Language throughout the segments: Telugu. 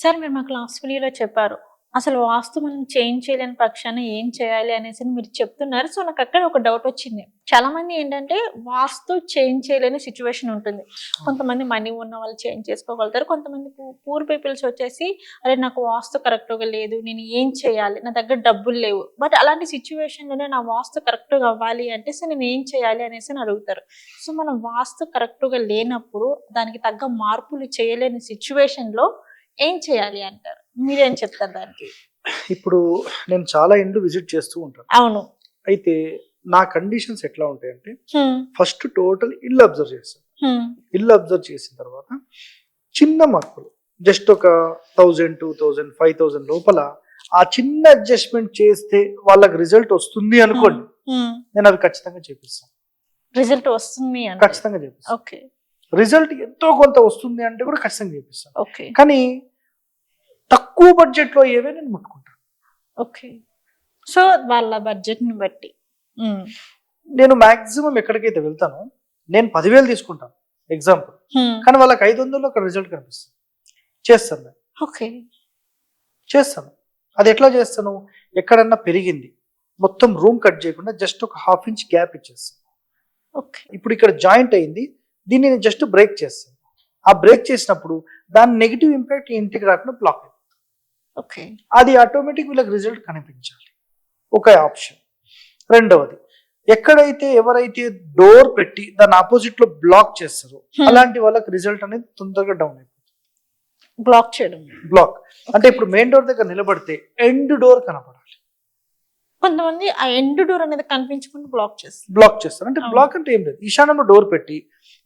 సార్ మీరు మాకు లాస్ట్ వీడియోలో చెప్పారు. అసలు వాస్తు మనం చేంజ్ చేయలేని పక్షాన ఏం చేయాలి అనేసి మీరు చెప్తున్నారు. సో నాకు అక్కడ ఒక డౌట్ వచ్చింది. చాలా మంది ఏంటంటే వాస్తు చేంజ్ చేయలేని సిచ్యువేషన్ ఉంటుంది. కొంతమంది మనీ ఉన్న వాళ్ళు చేంజ్ చేసుకోగలుగుతారు. కొంతమంది పూర్ పీపుల్స్ వచ్చేసి అరే నాకు వాస్తు కరెక్ట్గా లేదు. నేను ఏం చేయాలి? నా దగ్గర డబ్బులు లేవు. బట్ అలాంటి సిచ్యువేషన్లోనే నా వాస్తు కరెక్ట్గా అవ్వాలి అంటే సో నేను ఏం చేయాలి? అనేసి అని అడుగుతారు. సో మనం వాస్తు కరెక్ట్గా లేనప్పుడు దానికి తగ్గ మార్పులు చేయలేని సిచ్యువేషన్లో ఏం చేయాలి అంటారు? మీరేం చెప్తారు దానికి? ఇప్పుడు నేను చాలా ఇండ్లు విజిట్ చేస్తూ ఉంటాను. అవును. అయితే నా కండిషన్స్ ఎట్లా ఉంటాయంటే ఫస్ట్ టోటల్ ఇల్లు అబ్జర్వ్ చేస్తాను. ఇల్లు అబ్జర్వ్ చేసిన తర్వాత చిన్న మార్పులు జస్ట్ ఒక thousand two thousand five thousand లోపల ఆ చిన్న అడ్జస్ట్మెంట్ చేస్తే వాళ్ళకి రిజల్ట్ వస్తుంది అనుకోండి. నేను అవి ఖచ్చితంగా చేపిస్తాను. రిజల్ట్ వస్తుంది ఖచ్చితంగా చేపిస్తాను. ఓకే. రిజల్ట్ ఎంతో కొంత వస్తుంది అంటే కూడా ఖచ్చితంగా చేపిస్తాను. ఓకే. కానీ తక్కువ బడ్జెట్లో ఏవే నేను ముట్టుకుంటాను ఓకే. సో వాళ్ళ బడ్జెట్ని బట్టి నేను మాక్సిమం ఎక్కడికైతే వెళ్తానో నేను పదివేలు తీసుకుంటాను ఎగ్జాంపుల్. కానీ వాళ్ళకి ఐదు వందలు అక్కడ రిజల్ట్ కనిపిస్తుంది. చేస్తాను నేను. ఓకే. చేస్తాను. అది ఎట్లా చేస్తాను? ఎక్కడన్నా పెరిగింది మొత్తం రూమ్ కట్ చేయకుండా జస్ట్ ఒక హాఫ్ ఇంచ్ గ్యాప్ ఇచ్చేస్తాను. ఓకే. ఇప్పుడు ఇక్కడ జాయింట్ అయింది దీన్ని నేను జస్ట్ బ్రేక్ చేస్తాను. ఆ బ్రేక్ చేసినప్పుడు దాని నెగిటివ్ ఇంపాక్ట్ ఇంటికి రాకుండా బ్లాక్ అయిపోతుంది. ఓకే అది ఆటోమేటిక్ వీళ్ళకి రిజల్ట్ కనిపించాలి. ఒక ఆప్షన్ రెండవది ఎక్కడైతే ఎవరైతే డోర్ పెట్టి దాని ఆపోజిట్లో బ్లాక్ చేస్తారో Hmm. అలాంటి వాళ్ళకి రిజల్ట్ అనేది తొందరగా డౌన్ అయిపోతుంది. బ్లాక్ చేయడం. బ్లాక్ అంటే ఇప్పుడు మెయిన్ డోర్ దగ్గర నిలబడితే ఎండ్ డోర్ కనపడాలి. కొంతమంది ఆ ఎండ్ డోర్ అనేది కనిపించకుండా బ్లాక్ చేస్తారు. బ్లాక్ చేస్తారు. అంటే. బ్లాక్ అంటే ఏం లేదు. ఈశాన్యంలో డోర్ పెట్టి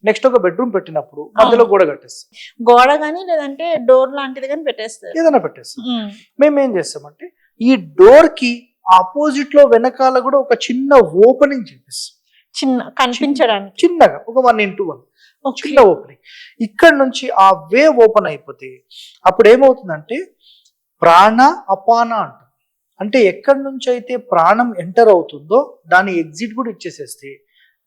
నెక్స్ట్ ఒక బెడ్రూమ్ పెట్టినప్పుడు మధ్యలో గోడ కట్టేస్తాం గోడ కానీ లేదంటే డోర్ లాంటిది కానీ పెట్టేస్తారు. ఏదైనా పెట్టేస్తాం హ్మ్, మేము ఏం చేస్తామంటే ఈ డోర్కి ఆపోజిట్లో వెనకాల కూడా ఒక చిన్న ఓపెనింగ్ చేపిస్తాం. చిన్న కనిపించడానికి. చిన్నగా ఒక వన్ ఇంటూ వన్. చిన్న ఓపెనింగ్. ఇక్కడ నుంచి ఆ వే ఓపెన్ అయిపోతే అప్పుడు ఏమవుతుందంటే ప్రాణ అపాన అంటాం అంటే ఎక్కడి నుంచి అయితే ప్రాణం ఎంటర్ అవుతుందో దాని ఎగ్జిట్ కూడా ఇచ్చేసేస్తే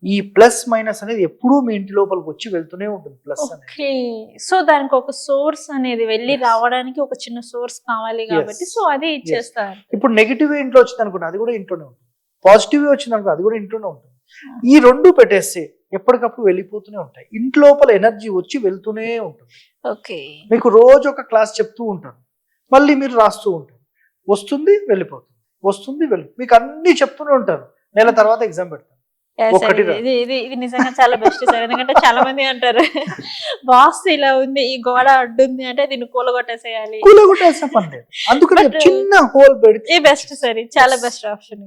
ఈ ప్లస్ మైనస్ అనేది ఎప్పుడూ మీ ఇంటి లోపలికి వచ్చి వెళ్తూనే ఉంటుంది ప్లస్ ఓకే. సో దానికి ఒక సోర్స్ అనేది వెళ్ళి. రావడానికి ఒక చిన్న సోర్స్ కావాలి కాబట్టి. సో అది ఇచ్చేస్తారు. ఇప్పుడు నెగిటివ్ ఇంట్లో వచ్చింది అనుకోండి అది కూడా ఇంట్లోనే ఉంటుంది. పాజిటివ్ వచ్చింది అనుకో అది కూడా ఇంట్లోనే ఉంటుంది. ఈ రెండు పెట్టేస్తే ఎప్పటికప్పుడు వెళ్ళిపోతూనే ఉంటాయి. ఇంటి లోపల ఎనర్జీ వచ్చి వెళ్తూనే ఉంటుంది. ఓకే. మీకు రోజు ఒక క్లాస్ చెప్తూ ఉంటాను. మళ్ళీ మీరు రాస్తూ ఉంటారు. వస్తుంది వెళ్ళిపోతుంది. వస్తుంది వెళ్ళి మీకు అన్ని చెప్తూనే ఉంటారు. నెల తర్వాత ఎగ్జామ్ పెడతాను. ఇది ఇది ఇది నిజంగా చాలా బెస్ట్ సార్. ఎందుకంటే చాలా మంది అంటారు బాస్ ఇలా ఉంది ఈ గోడ అడ్డుంది అంటే దీన్ని కూలగొట్టేసేయాలి. కూల కొట్టేసిన పని అందుకని చిన్న హోల్ పెడితే బెస్ట్ సార్ ఇది చాలా. బెస్ట్ ఆప్షన్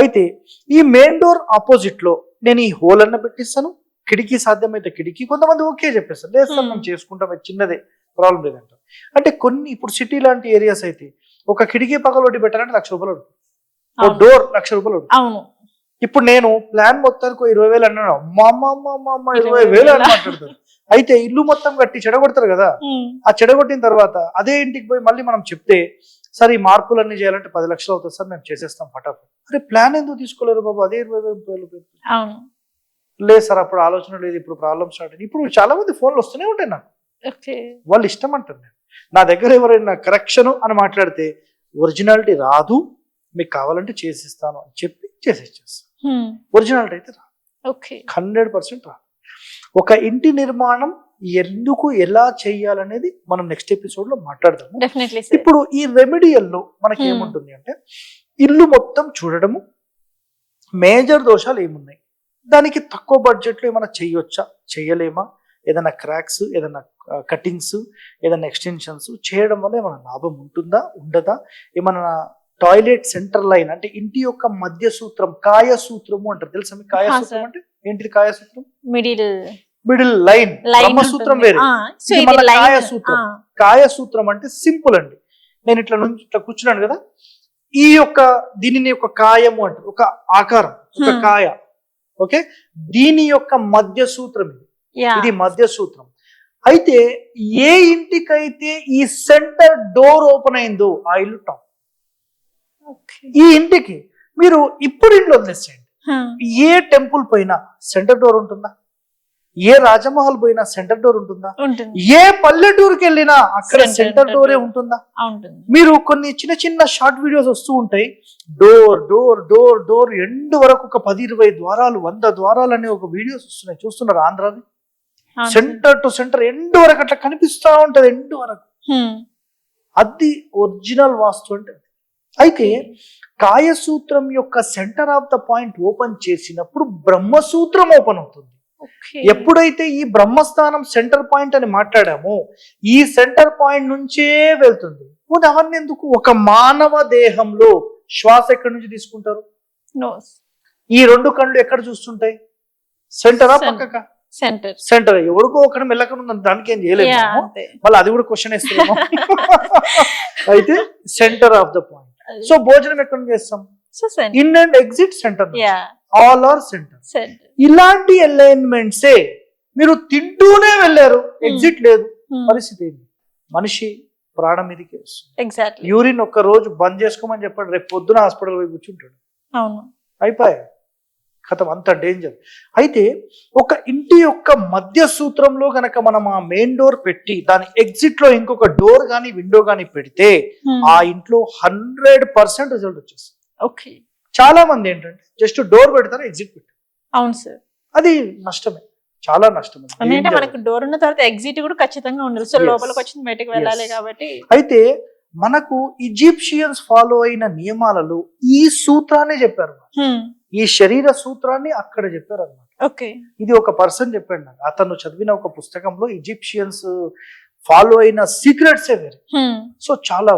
అయితే ఈ మెయిన్ డోర్ ఆపోజిట్లో నేను ఈ హోల్ అన్న పెట్టిస్తాను. కిటికీ సాధ్యమైతే కిటికీ కొంతమంది ఓకే చెప్పేస్తారు. లేదు సార్ Hmm. మేము చేసుకుంటాం చిన్నదే ప్రాబ్లం లేదంట అంటే కొన్ని ఇప్పుడు సిటీ లాంటి ఏరియాస్ అయితే ఒక కిటికీ పగలొట్టి పెట్టాలంటే లక్ష రూపాయలు. ఓ అవును. డోర్ లక్ష రూపాయలు. అవును. ఇప్పుడు నేను ప్లాన్ మొత్తానికి ఇరవై వేలు అన్నాను. అమ్మ అమ్మ అమ్మ అమ్మ అమ్మ ఇరవై వేలు అని? మాట్లాడతారు అయితే ఇల్లు మొత్తం కట్టి చెడగొడతారు కదా. ఆ చెడగొట్టిన తర్వాత అదే ఇంటికి పోయి మళ్ళీ మనం చెప్తే సార్ ఈ మార్పులు అన్ని చేయాలంటే పది లక్షలు అవుతుంది సార్ మేము చేసేస్తాం ఫటాఫట్. అరే ప్లాన్ ఎందుకు తీసుకోలేరు బాబు? అదే ఇరవై వేలు లేదు సార్ అప్పుడు ఆలోచన లేదు ఇప్పుడు ప్రాబ్లమ్ స్టార్ట్ ఇప్పుడు చాలా మంది ఫోన్లు వస్తూనే ఉంటాయి నాకు. వాళ్ళు ఇష్టం అంటారు నేను నా దగ్గర ఎవరైనా కరెక్షన్ అని మాట్లాడితే ఒరిజినాలిటీ రాదు మీకు కావాలంటే చేసిస్తాను అని చెప్పి చేసేస్తాను ఒరిజినాలిటీ అయితే రాదు. ఓకే హండ్రెడ్ పర్సెంట్ రాదు. ఒక ఇంటి నిర్మాణం ఎందుకు ఎలా చేయాలనేది మనం నెక్స్ట్ ఎపిసోడ్లో మాట్లాడదాము. ఇప్పుడు ఈ రెమెడియల్లో మనకి Hmm. ఏముంటుంది అంటే ఇల్లు మొత్తం చూడడము మేజర్ దోషాలు ఏమున్నాయి? దానికి తక్కువ బడ్జెట్లో ఏమైనా చేయొచ్చా? చేయలేమా? ఏదైనా క్రాక్స్ ఏదైనా కటింగ్స్ ఏదైనా ఎక్స్టెన్షన్స్ చేయడం వల్ల ఏమైనా లాభం ఉంటుందా ఉండదా? ఏమైనా టాయిలెట్ సెంటర్ లైన్ అంటే ఇంటి యొక్క మధ్య సూత్రం కాయ సూత్రము అంటారు. తెలుసా మీకు కాయ సూత్రం. అంటే? ఏంటిది కాయ సూత్రం మిడిల్. Middle line. బ్రహ్మసూత్రం వేరే. కాయ సూత్రం. కాయ సూత్రం అంటే సింపుల్ అండి. నేను ఇట్లా నుంచి ఇట్లా కూర్చున్నాను కదా. ఈ యొక్క దీనిని ఒక కాయము అంటారు. ఒక ఆకారం. ఒక. కాయ. ఓకే? దీని యొక్క మధ్య సూత్రం ఇది. ఇది మధ్య సూత్రం. అయితే ఏ ఇంటికైతే ఈ సెంటర్ డోర్ ఓపెన్ అయిందో ఆ ఇల్లు టాప్. ఈ ఇంటికి మీరు ఇప్పుడు ఇంట్లో వదిలేసేయండి. ఏ టెంపుల్ పైన సెంటర్ డోర్ ఉంటుందా? ఏ రాజమహల్ పోయినా సెంటర్ డోర్ ఉంటుందా? ఏ పల్లెటూరుకి వెళ్ళినా అక్కడ సెంటర్. డోరే ఉంటుందా. మీరు కొన్ని చిన్న చిన్న షార్ట్ వీడియోస్ వస్తూ ఉంటాయి. Door door door door end వరకు ఒక పది ఇరవై ద్వారాలు వంద ద్వారాలు అనే ఒక వీడియోస్ వస్తున్నాయి. చూస్తున్నారు ఆంధ్రాది. సెంటర్ టు సెంటర్ ఎండ్ వరకు అట్లా కనిపిస్తా ఉంటది ఎండ్ వరకు. అది ఒరిజినల్ వాస్తు అంటే. అయితే కాయసూత్రం యొక్క centre of the point open చేసినప్పుడు బ్రహ్మసూత్రం ఓపెన్ అవుతుంది. ఎప్పుడైతే ఈ బ్రహ్మస్థానం సెంటర్ పాయింట్ అని మాట్లాడామో ఈ సెంటర్ పాయింట్ నుంచే వెళ్తుంది ఉదాహరణ ఎందుకు ఒక మానవ దేహంలో శ్వాస ఎక్కడి నుంచి తీసుకుంటారు ఈ రెండు కళ్ళు ఎక్కడ చూస్తుంటాయి సెంటరా. పక్కక సెంటర్ సెంటర్ ఎవరికో ఒకటి మెల్లకుండా దానికి ఏం. అంతే. మళ్ళీ అది కూడా క్వశ్చన్ ఇస్తున్నాము అయితే centre of the point so భోజనం ఎక్కడ చేస్తాం? In and exit centre all are centre ఇలాంటి అలైన్మెంట్సే మీరు తింటూనే వెళ్ళారు. ఎగ్జిట్ లేదు. Hmm. పరిస్థితి ఏంటి? మనిషి ప్రాణం మీదకి వస్తుంది. ఎగ్జాక్ట్లీ యూరిన్ ఒక్క రోజు బంద్ చేసుకోమని చెప్పండి. రేపు పొద్దున హాస్పిటల్ పోయి కూర్చుంటాడు. అవును. అయిపోయాయి. కథం అంత డేంజర్ అయితే ఒక ఇంటి యొక్క మధ్య సూత్రంలో గనక మనం ఆ మెయిన్ డోర్ పెట్టి దాని ఎగ్జిట్లో ఇంకొక డోర్ గానీ విండో గానీ పెడితే హ్మ్. ఆ ఇంట్లో హండ్రెడ్ పర్సెంట్ రిజల్ట్ వచ్చేస్తుంది ఓకే చాలా మంది ఏంటంటే జస్ట్ డోర్ పెడతారు ఎగ్జిట్ పెట్టారు అవును సార్ అది నష్టమే చాలా అంటే Danger. మనకు డోర్ ఉన్న తర్వాత ఎగ్జిట్ కూడా ఖచ్చితంగా ఉండాలి సో. లోపలికి వచ్చింది బయటకు వెళ్ళాలి. కాబట్టి అయితే మనకు ఈజిప్షియన్స్ ఫాలో అయిన నియమాలలో ఈ సూత్రాన్ని చెప్పారు. ఈ శరీర సూత్రాన్ని అక్కడ చెప్పారు అన్నమాట ఓకే. ఇది ఒక పర్సన్ చెప్పాడు నాకు. అతను చదివిన ఒక పుస్తకంలో ఈజిప్షియన్స్ ఫాలో అయిన సీక్రెట్సే వేరే. సో చాలా